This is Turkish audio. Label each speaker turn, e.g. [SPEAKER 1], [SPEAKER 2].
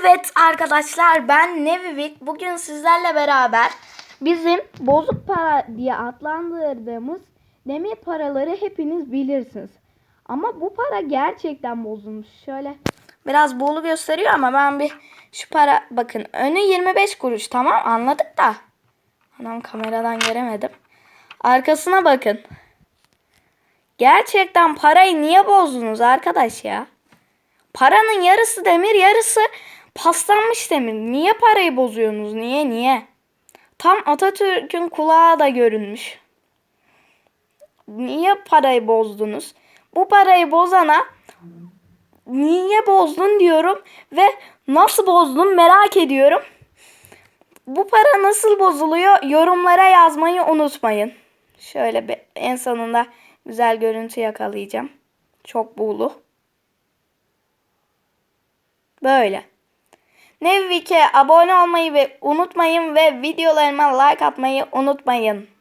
[SPEAKER 1] Evet arkadaşlar ben Nevivik. Bugün sizlerle beraber bizim bozuk para diye adlandırdığımız demir paraları hepiniz bilirsiniz. Ama bu para gerçekten bozulmuş. Şöyle biraz buğulu gösteriyor ama ben bir şu para bakın önü 25 kuruş tamam anladık da. Anam kameradan göremedim. Arkasına bakın. Gerçekten parayı niye bozdunuz arkadaş ya? Paranın yarısı demir, yarısı paslanmış demir. Niye parayı bozuyorsunuz? Niye, niye? Tam Atatürk'ün kulağı da görünmüş. Niye parayı bozdunuz? Bu parayı bozana niye bozdun diyorum ve nasıl bozdun merak ediyorum. Bu para nasıl bozuluyor? Yorumlara yazmayı unutmayın. Şöyle bir en sonunda güzel görüntü yakalayacağım. Çok buğulu. Böyle. Nevvik'e abone olmayı ve unutmayın ve videolarıma like atmayı unutmayın.